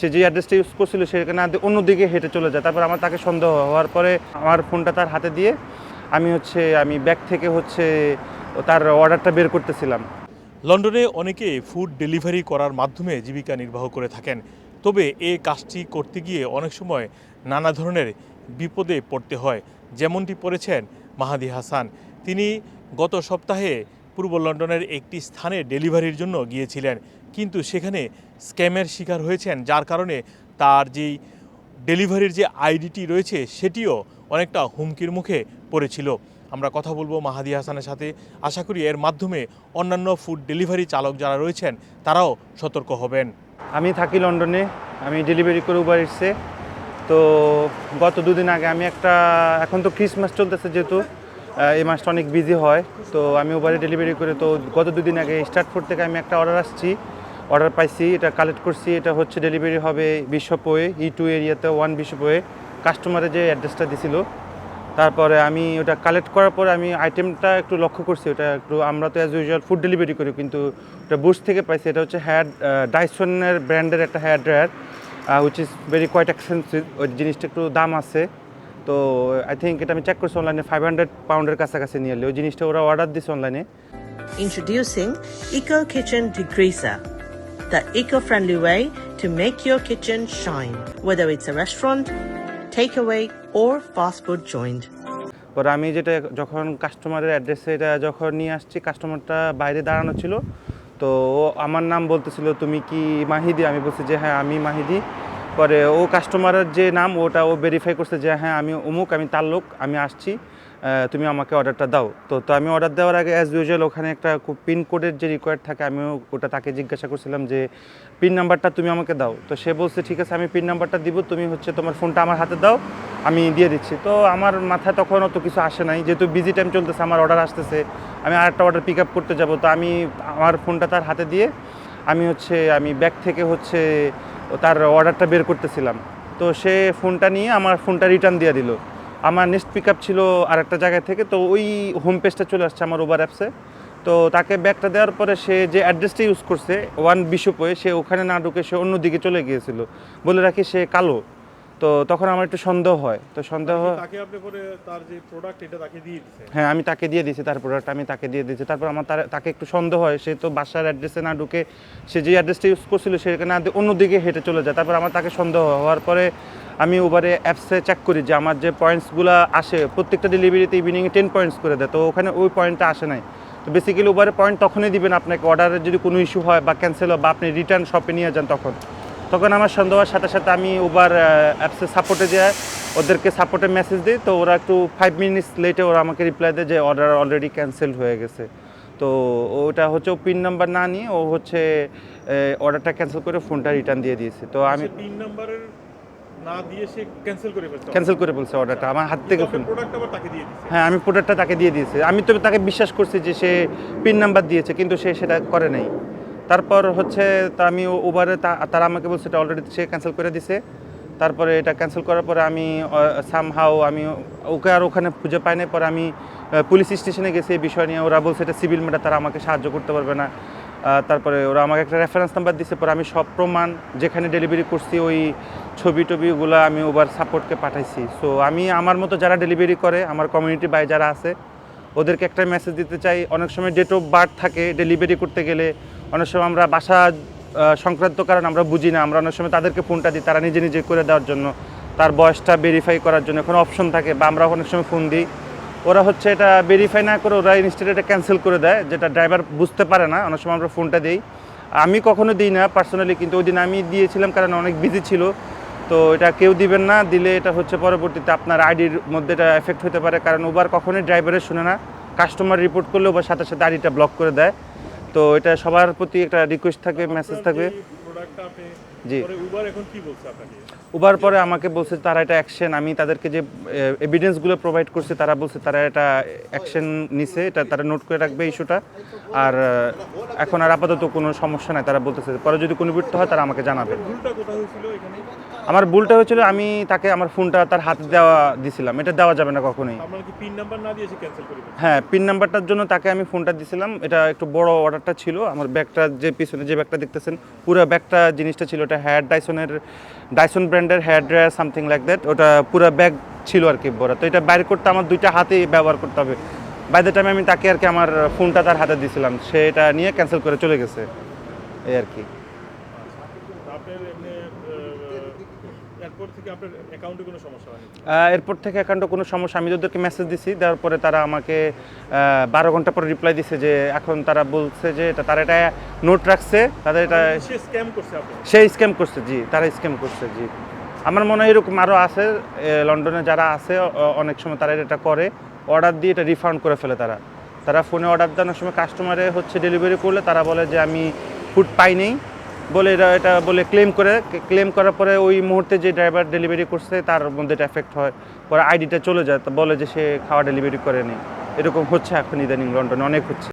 সে যে অ্যাড্রেসটা ইউজ করছিল সেখানে আদ- অন্যদিকে হেঁটে চলে যায়। তারপর আমার তাকে সন্দেহ হওয়ার পরে আমার ফোনটা তার হাতে দিয়ে আমি হচ্ছে, আমি ব্যাগ থেকে হচ্ছে তার অর্ডারটা বের করতেছিলাম। লন্ডনে অনেকে ফুড ডেলিভারি করার মাধ্যমে জীবিকা নির্বাহ করে থাকেন। তবে এই কাজটি করতে গিয়ে অনেক সময় নানা ধরনের বিপদে পড়তে হয়, যেমনটি পড়েছেন মাহাদি হাসান। তিনি গত সপ্তাহে পূর্ব লন্ডনের একটি স্থানে ডেলিভারির জন্য গিয়েছিলেন। কিন্তু সেখানে স্ক্যামের শিকার হয়েছেন, যার কারণে তার যেই ডেলিভারির যে আইডিটি রয়েছে, সেটিও অনেকটা হুমকির মুখে পড়েছিল। আমরা কথা বলব মাহাদি হাসানের সাথে। আশা করি এর মাধ্যমে অন্যান্য ফুড ডেলিভারি চালক যারা রয়েছেন, তারাও সতর্ক হবেন। আমি থাকি লন্ডনে, আমি ডেলিভারি করে উবার ইটসে তো গত দুদিন আগে আমি একটা, এখন তো ক্রিসমাস চলতেছে যেহেতু এই মাসটা অনেক বিজি হয়। তো আমি উবারে ডেলিভারি করে তো গত দুদিন আগে স্টার্ট ফুড থেকে আমি একটা অর্ডার আসছি। অর্ডার পাইছি, এটা কালেক্ট করছি, এটা হচ্ছে ডেলিভারি হবে বিশ্বপোয়ে ই টু এরিয়াতে ওয়ান বিশ্বপোয়ে কাস্টমারের যে অ্যাড্রেসটা দিছিল। তারপরে আমি ওটা কালেক্ট করার পরে আমি আইটেমটা একটু লক্ষ্য করছি, ওটা একটু আমরা তো অ্যাজ ইউজুয়াল ফুড ডেলিভারি করি, কিন্তু ওটা বুশ থেকে পাইছি, এটা হচ্ছে হেয়ার ডাইসনের ব্র্যান্ডের একটা hair dryer which is very quite expensive ওই জিনিসটা একটু দাম আছে। তো আই থিঙ্ক এটা আমি চেক করছি অনলাইনে ফাইভ হান্ড্রেড পাউন্ডের কাছাকাছি নিয়ে এলে ওই জিনিসটা ওরা অর্ডার দিছে অনলাইনে Introducing Eco Kitchen Degreaser, the eco-friendly way to make your kitchen shine, whether it's a restaurant, takeaway, or fast food joint. পরে আমি যেটা যখন কাস্টমারের অ্যাড্রেসে এটা যখন নিয়ে আসছি কাস্টমারটা বাইরে দাঁড়ানো ছিল। তো আমার নাম বলতেছিল তুমি কি মাহিদি? আমি বলছি যে হ্যাঁ আমি মাহিদি। পরে ও কাস্টমারের যে নাম, ওটা ও ভেরিফাই করছে যে হ্যাঁ আমি অমুক, আমি তার লোক, আমি আসছি তুমি আমাকে অর্ডারটা দাও। তো তো আমি অর্ডার দেওয়ার আগে অ্যাজ ইউজুয়াল ওখানে একটা পিনকোডের যে রিকোয়ার্ড থাকে, আমি ওটা তাকে জিজ্ঞাসা করছিলাম যে পিন নাম্বারটা তুমি আমাকে দাও। তো সে বলছে, ঠিক আছে, আমি পিন নাম্বারটা দিব, তুমি হচ্ছে তোমার ফোনটা আমার হাতে দাও, আমি দিয়ে দিচ্ছি। তো আমার মাথায় তখন অত কিছু আসে নাই, যেহেতু বিজি টাইম চলতেছে, আমার অর্ডার আসতেছে, আমি আরেকটা অর্ডার পিক আপ করতে যাব। তো আমি আমার ফোনটা তার হাতে দিয়ে, আমি হচ্ছে, আমি ব্যাগ থেকে হচ্ছে তার অর্ডারটা বের করতেছিলাম। তো সে ফোনটা নিয়ে আমার ফোনটা রিটার্ন দিয়ে দিল। আমার নেক্সট পিক আপ ছিল আর একটা জায়গা থেকে, তো ওই হোম পেজটা চলে আসছে আমার ওবার অ্যাপসে তো তাকে ব্যাগটা দেওয়ার পরে সে যে অ্যাড্রেসটা ইউজ করছে ওয়ান বিশ্বপয়ে সে ওখানে না ঢুকে সে অন্যদিকে চলে গিয়েছিল। বলে রাখি সে কালো। তো তখন আমার একটু সন্দেহ হয়। তো সন্দেহ তাকে আপনি পরে তার যে প্রোডাক্ট এটা তাকে দিয়ে হ্যাঁ আমি তাকে দিয়ে দিয়েছি তার প্রোডাক্ট আমি তাকে দিয়ে দিয়েছি। তারপর আমার তার- তাকে একটু সন্দেহ হয় সে তো বাসার অ্যাড্রেসে না ঢুকে সে যে অ্যাড্রেসটা ইউজ করছিল সেখানে অন্যদিকে হেঁটে চলে যায়। তারপর আমার তাকে সন্দেহ হওয়ার পরে আমি ওবারে অ্যাপসে চেক করি যে আমার যে পয়েন্টসগুলো আসে প্রত্যেকটা ডেলিভারিতে ইভিনিংয়ে টেন পয়েন্টস করে দেয়। তো ওখানে ওই পয়েন্টটা আসে নাই। তো বেসিক্যালি ওবারে পয়েন্ট তখনই দিবেন আপনাকে। অর্ডারের যদি কোনো ইস্যু হয় বা ক্যান্সেল হয় বা আপনি রিটার্ন শপে নিয়ে যান তখন। তখন আমার সন্দেহ হওয়ার সাথে সাথে আমি উবার অ্যাপসে সাপোর্টে যাই ওদেরকে সাপোর্টে মেসেজ দিই। তো ওরা একটু ফাইভ মিনিটস লেটে ওরা আমাকে রিপ্লাই দেয় যে অর্ডার অলরেডি ক্যান্সেল হয়ে গেছে। তো ওটা হচ্ছে পিন নাম্বার না নিয়ে ও হচ্ছে অর্ডারটা ক্যান্সেল করে ফোনটা রিটার্ন দিয়ে দিয়েছে। তো আমি তিন নাম্বারের না দিয়ে সে ক্যান্সেল করে ফেলছে ক্যান্সেল করে বলছে অর্ডারটা আমার হাত থেকে ফোন প্রোডাক্ট আবার তাকে দিয়ে দিচ্ছে হ্যাঁ আমি প্রোডাক্টটা তাকে দিয়ে দিয়েছি। আমি তো তাকে বিশ্বাস করছি যে সে পিন নাম্বার দিয়েছে কিন্তু সে সেটা করে নাই। তারপর হচ্ছে তা আমি উবারে তারা আমাকে বলছে এটা অলরেডি সে ক্যান্সেল করে দিছে। তারপরে এটা ক্যান্সেল করার পরে আমি সামহাও আমি ওকে আর ওখানে খুঁজে পাই না পরে আমি পুলিশ স্টেশনে গেছি এই বিষয় নিয়ে। ওরা বলছে এটা সিভিল ম্যাটার তারা আমাকে সাহায্য করতে পারবে না। তারপরে ওরা আমাকে একটা রেফারেন্স নাম্বার দিছে। পরে আমি সব প্রমাণ যেখানে ডেলিভারি করছি, ওই ছবি টবিগুলো আমি ওবার সাপোর্টকে পাঠাইছি। সো আমি আমার মতো যারা ডেলিভারি করে, আমার কমিউনিটি বাই যারা আছে ওদেরকে একটা মেসেজ দিতে চাই। অনেক সময় ডেট অফ বার্থ থাকে ডেলিভারি করতে গেলে। অনেক সময় আমরা বাসা সংক্রান্ত কারণ আমরা বুঝি না। আমরা অনেক সময় তাদেরকে ফোনটা দিই, তারা নিজে নিজে করে দেওয়ার জন্য। তার বয়সটা ভেরিফাই করার জন্য এখন অপশন থাকে বা আমরা অনেক সময় ফোন দিই। ওরা হচ্ছে এটা ভেরিফাই না করে ওরা ইনস্টেড এটা ক্যান্সেল করে দেয়, যেটা ড্রাইভার বুঝতে পারে না। অনেক সময় আমরা ফোনটা দিই। আমি কখনো দিই না পার্সোনালি কিন্তু ওই দিন আমি দিয়েছিলাম কারণ অনেক বিজি ছিল। তো এটা কেউ দিবেন না দিলে এটা হচ্ছে পরবর্তীতে আপনার আইডির মধ্যে এটা এফেক্ট হতে পারে কারণ উবার কখনোই ড্রাইভারের শুনে না। কাস্টমার রিপোর্ট করলে ওবার সাথে সাথে আইডিটা ব্লক করে দেয়। তো এটা সবার প্রতি একটা রিকোয়েস্ট থাকবে মেসেজ থাকবে। জি। উবার উবার পরে আমাকে বলছে তারা এটা অ্যাকশন আমি তাদেরকে যে এভিডেন্সগুলো প্রোভাইড করছি তারা বলছে তারা এটা অ্যাকশন নিছে এটা তারা নোট করে রাখবে ইস্যুটা আর এখন আর আপাতত কোনো সমস্যা নাই তারা বলতেছে পরে যদি কোনো বিরত হয় তারা আমাকে জানাবে। আমার ভুলটা হয়েছিল আমি তাকে আমার ফোনটা তার হাতে দেওয়া দিছিলাম। এটা দেওয়া যাবে না কখনোই। পিন নাম্বার না দিয়ে ক্যান্সেল করে হ্যাঁ পিন নাম্বারটার জন্য তাকে আমি ফোনটা দিছিলাম। এটা একটু বড় অর্ডারটা ছিল। আমার ব্যাগটা যে পিছনে যে ব্যাগটা দেখতেছেন পুরো ব্যাগটা জিনিসটা ছিল ওটা হেয়ার ডাইসনের ডাইসন ব্র্যান্ডের hair dryer something like that ওটা পুরো ব্যাগ ছিল আর কি ভরা। তো এটা বাইরে করতে আমার দুইটা হাতেই ব্যবহার করতে হবে। বাই দ্য টাইম আমি তাকে আর কি আমার ফোনটা তার হাতে দিয়েছিলাম সে এটা নিয়ে ক্যান্সেল করে চলে গেছে। এই আর কি। এমনি এরপর থেকে আপনার অ্যাকাউন্টে কোনো সমস্যা হয়নি? এরপর থেকে অ্যাকাউন্টে কোনো সমস্যা। আমি ওদেরকে মেসেজ দিছি দেওয়ার পরে তারা আমাকে বারো ঘণ্টা পরে রিপ্লাই দিছে যে এখন তারা বলছে যে এটা তারা এটা নোট রাখছে তাদের এটা সে স্ক্যাম করছে সেই স্ক্যাম করছে জি তারা স্ক্যাম করছে জি। আমার মনে হয় এরকম আরও আছে লন্ডনে যারা আছে অনেক সময় তারা এটা করে অর্ডার দিয়ে এটা রিফান্ড করে ফেলে তারা। তারা ফোনে অর্ডার দেওয়ার সময় কাস্টমারে হচ্ছে ডেলিভারি করলে তারা বলে যে আমি ফুড পাইনি বলে এটা এটা বলে ক্লেম করে ক্লেম করার পরে ওই মুহূর্তে যে ড্রাইভার ডেলিভারি করছে, তার মধ্যে এটা এফেক্ট হয়। পরে আইডিটা চলে যায়, তো বলে যে সে খাওয়া ডেলিভারি করেনি। এরকম হচ্ছে এখন ইদানিং লন্ডনে, অনেক হচ্ছে।